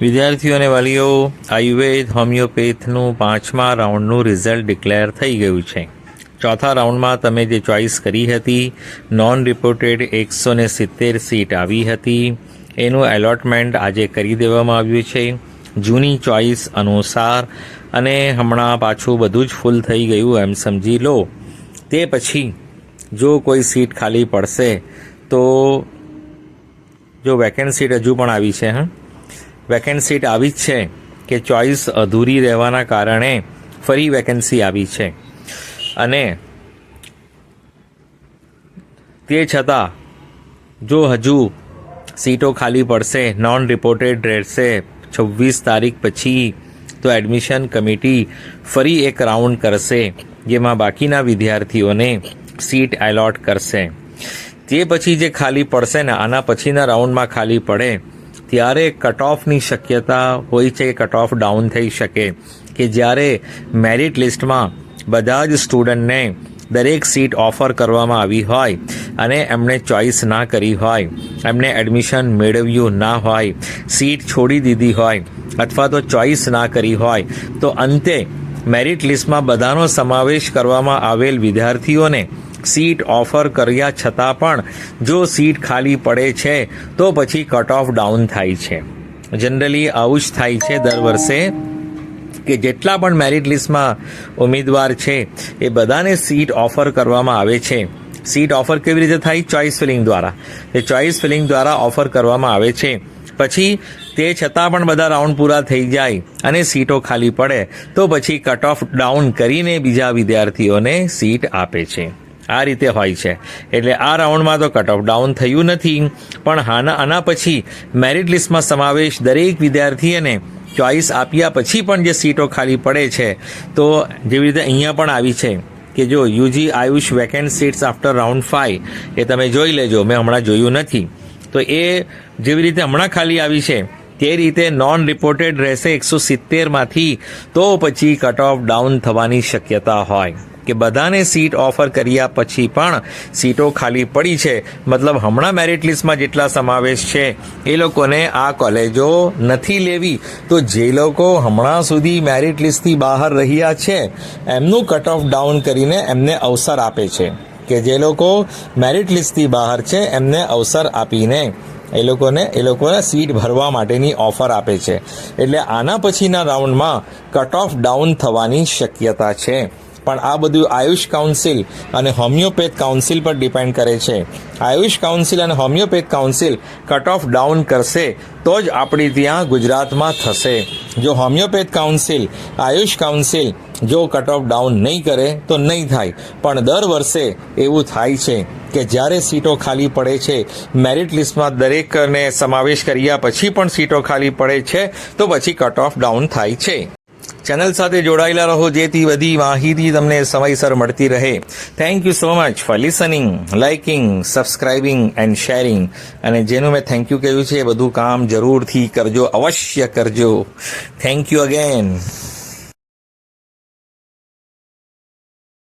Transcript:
વિદ્યાર્થીઓ અને વાલીઓ, આયુર્વેદ, હોમિયોપેથનું પાંચમા રાઉન્ડનું રિઝલ્ટ ડિક્લેર થઈ ગયું છે. ચોથા રાઉન્ડમાં તમે જે ચોઇસ કરી હતી નોન રિપોર્ટેડ એકસો ને સિત્તેર સીટ આવી હતી. એનું એલોટમેન્ટ આજે કરી દેવામાં આવ્યું છે. જૂની ચોઇસ અનુસાર અને હમણાં પાછું બધું જ ફૂલ થઈ ગયું એમ સમજી લો. તે પછી જો કોઈ સીટ ખાલી પડશે તો જો વેકેન્ટ સીટ હજુ પણ આવી છે, હા? વેકેન્ટ સીટ આવી જ છે કે ચોઇસ અધૂરી રહેવાના કારણે ફરી વેકેન્સી આવી છે. અને તે છતાં, જો હજુ સીટો ખાલી પડશે નોન રિપોર્ટેડ રહેશે, છવ્વીસ તારીખ પછી તો એડમિશન કમિટી ફરી એક રાઉન્ડ કરશે, જેમાં બાકીના વિદ્યાર્થીઓને સીટ એલોટ કરશે. તે પછી જે ખાલી પડશે ને, આના પછીના રાઉન્ડમાં ખાલી પડે ત્યારે કટ ઓફની શક્યતા હોય છે કટ ઓફ ડાઉન થઈ શકે કે જ્યારે મેરિટ લિસ્ટમાં બધા જ સ્ટુડન્ટને દરેક સીટ ઓફર કરવામાં આવી હોય અને એમણે ચોઇસ ના કરી હોય, એમને એડમિશન મેળવ્યું ના હોય સીટ છોડી દીધી હોય અથવા તો ચોઇસ ના કરી હોય, તો અંતે મેરિટ લિસ્ટમાં બધાનો સમાવેશ કરવામાં આવેલ વિદ્યાર્થીઓને સીટ ઓફર કર્યા છતાં પણ જો સીટ ખાલી પડે છે, તો પછી કટ ઓફ ડાઉન થાય છે. જનરલી આવું જ થાય છે દર વર્ષે કે જેટલા પણ મેરિટ લિસ્ટમાં ઉમેદવાર છે, એ બધાને સીટ ઓફર કરવામાં આવે છે. સીટ ઓફર કેવી રીતે થાય? ચોઇસ ફિલિંગ દ્વારા. એ ચોઇસ ફિલિંગ દ્વારા ઓફર કરવામાં આવે છે. પછી તે છતાં પણ બધા રાઉન્ડ પૂરા થઈ જાય અને સીટો ખાલી પડે, તો પછી કટ ઓફ ડાઉન કરીને બીજા વિદ્યાર્થીઓને સીટ આપે છે. આ રીતે હોય છે. એટલે આ રાઉન્ડમાં તો કટ ઓફ ડાઉન થયું નથી. પણ હાના, આના પછી મેરિટ લિસ્ટમાં સમાવેશ દરેક વિદ્યાર્થીને ચોઇસ આપ્યા પછી પણ જે સીટો ખાલી પડે છે, તો જેવી રીતે અહીંયા પણ આવી છે કે જો UG AYUSH vacant seats after round five એ તમે જોઈ લેજો. મેં હમણાં જોયું નથી. તો એ જેવી રીતે હમણાં ખાલી આવી છે, તે રીતે નોન રિપોર્ટેડ રહેશે એકસો સિત્તેરમાંથી તો પછી કટ ઓફ ડાઉન થવાની શક્યતા હોય. કે બધાને સીટ ઓફર કર્યા પછી પણ સીટો ખાલી પડી છે. મતલબ હમણાં મેરિટ લિસ્ટમાં જેટલા સમાવેશ છે, એ લોકોને આ કોલેજો નથી લેવી. તો જે લોકો હમણાં સુધી મેરિટ લિસ્ટથી બહાર રહ્યા છે, એમનું કટ ઓફ ડાઉન કરીને એમને અવસર આપે છે. કે જે લોકો મેરિટ લિસ્ટથી બહાર છે, એમને અવસર આપીને એ લોકોને એ લોકોને સીટ ભરવા માટેની ઓફર આપે છે. એટલે આના પછીના રાઉન્ડમાં કટ ઓફ ડાઉન થવાની શક્યતા છે. પણ આ બધું આયુષ કાઉન્સિલ અને હોમિયોપેથ કાઉન્સિલ પર ડિપેન્ડ કરે છે. આયુષ કાઉન્સિલ અને homeopath council cut off down કરશે તો જ આપણી ત્યાં ગુજરાતમાં થશે. જો હોમિયોપેથ કાઉન્સિલ આયુષ કાઉન્સિલ જો કટ ઓફ ડાઉન નહીં કરે તો નહીં થાય. પણ દર વર્ષે એવું થાય છે કે જ્યારે સીટો ખાલી પડે છે મેરિટ લિસ્ટમાં દરેકને સમાવેશ કર્યા પછી પણ સીટો ખાલી પડે છે, તો પછી કટ ઓફ ડાઉન થાય છે. ચેનલ સાથે જોડાયેલા રહો. જેથી બધી માહિતી તમને સમયસર મળતી રહે. Thank you so much for listening liking subscribing and sharing અને જેનું મેં થેન્ક યુ કહ્યું છે, એ બધું કામ જરૂરથી કરજો, અવશ્ય કરજો. Thank you again